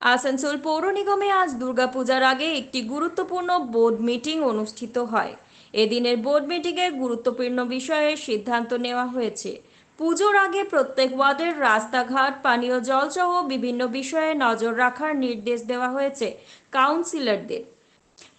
আসানসোল পৌর নিগমে আজ দুর্গাপূজার আগে একটি গুরুত্বপূর্ণ বোর্ড মিটিং অনুষ্ঠিত হয়। এদিনের বোর্ড মিটিংয়ে গুরুত্বপূর্ণ বিষয়ে সিদ্ধান্ত নেওয়া হয়েছে। পুজোর আগে প্রত্যেক ওয়ার্ডের রাস্তাঘাট, পানীয় জল সহ বিভিন্ন বিষয়ে নজর রাখার নির্দেশ দেওয়া হয়েছে কাউন্সিলরদের।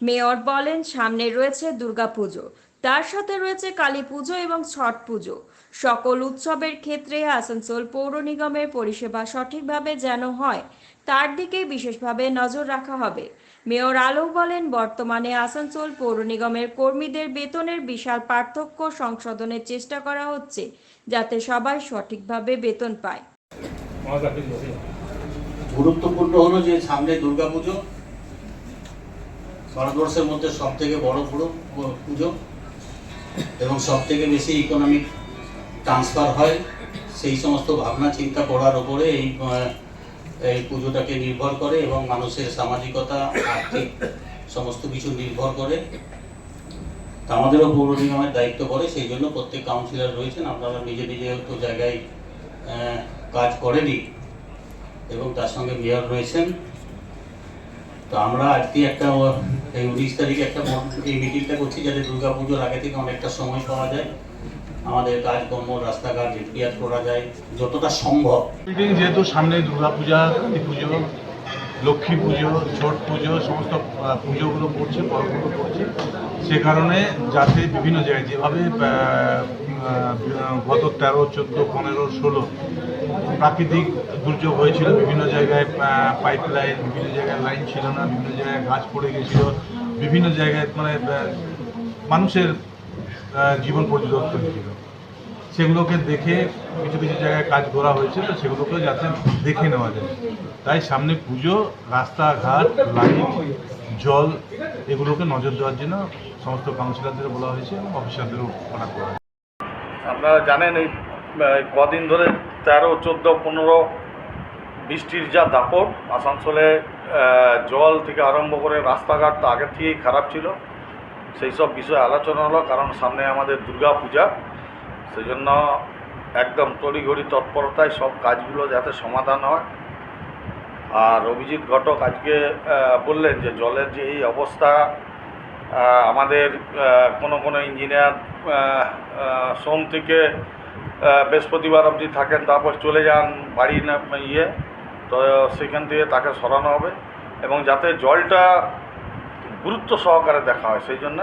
মেয়র বলেন, সামনে রয়েছে দুর্গাপুজো। তার সাথে রয়েছে কালী পুজো এবং ছট পুজো। সকল উৎসবের ক্ষেত্রে আসানসোল পৌর নিগমের পরিষেবা সঠিকভাবে যেন হয়, তার দিকে বিশেষভাবে নজর রাখা হবে। মেয়র আলো বলেন, বর্তমানে আসানসোল পৌর নিগমের কর্মীদের বেতনের বিশাল পার্থক্য সংশোধনের চেষ্টা করা হচ্ছে, যাতে সবাই সঠিকভাবে বেতন পায়। গুরুত্বপূর্ণ হলো যে সামনে দুর্গাপুজো, ভারতবর্ষের মধ্যে সব থেকে বড় পুজো। এবং সব থেকে বেশি ইকোনমিক ট্রান্সফার হয়, সেই সমস্ত ভাবনা চিন্তা করার ওপরে এই এই পুজোটাকে নির্ভর করে এবং মানুষের সামাজিকতা, আর্থিক সমস্ত কিছু নির্ভর করে। আমাদেরও পৌর নিগমের দায়িত্ব পড়ে, সেই জন্য প্রত্যেক কাউন্সিলর রয়েছেন, আপনারা নিজে নিজে তো জায়গায় কাজ করেনি এবং তার সঙ্গে মেয়র রয়েছেন। তো আমরা আজকে একটা, এই উনিশ তারিখে একটা এই মিটিংটা করছি যাতে দুর্গা পুজোর আগে থেকে অনেকটা সময় পাওয়া যায়। আমাদের কাজকর্ম, রাস্তাঘাট রিপেয়ার করা যায়, যতটা সম্ভব। মিটিং যেহেতু সামনে দুর্গাপূজা কালী পুজো লক্ষ্মী পুজো, ছট পুজো, সমস্ত পুজোগুলো পড়ছে পর্বগুলো পড়ছে সে কারণে যাতে বিভিন্ন জায়গায় যেভাবে গত তেরো, চোদ্দ, পনেরো, ষোলো প্রাকৃতিক দুর্যোগ হয়েছিল। বিভিন্ন জায়গায় পাইপ লাইন বিভিন্ন জায়গায় লাইন ছিল না, বিভিন্ন জায়গায় গাছ পড়ে গেছিল, বিভিন্ন জায়গায় মানে মানুষের জীবন পরিদর্শন ছিল। সেগুলোকে দেখে কিছু কিছু জায়গায় কাজ করা হয়েছে, তো সেগুলোকে যাতে দেখে নেওয়া যায়। তাই সামনে পুজো, রাস্তাঘাট লাইট জল, এগুলোকে নজর দেওয়ার জন্য সমস্ত কাউন্সিলরদের বলা হয়েছে এবং অফিসারদেরও করা। আপনারা জানেন এই কদিন ধরে তেরো, চোদ্দ, পনেরো বৃষ্টির যা দাপট, আসানসোলে জল থেকে আরম্ভ করে রাস্তাঘাট তো আগের থেকেই খারাপ ছিল। সেই সব বিষয়ে আলোচনা হলো, কারণ সামনে আমাদের দুর্গা পূজা সেই জন্য একদম তড়িঘড়ি তৎপরতায় সব কাজগুলো যাতে সমাধান হয়। আর অভিজিৎ ঘটক আজকে বললেন যে জলের যে এই অবস্থা আমাদের কোনো কোনো ইঞ্জিনিয়ার সোম থেকে বৃহস্পতিবার অবধি থাকেন, তারপর চলে যান বাড়ি না ইয়ে তো সেখান থেকে তাকে সরানো হবে এবং যাতে জলটা গুরুত্ব সহকারে দেখা হয়, সেই জন্য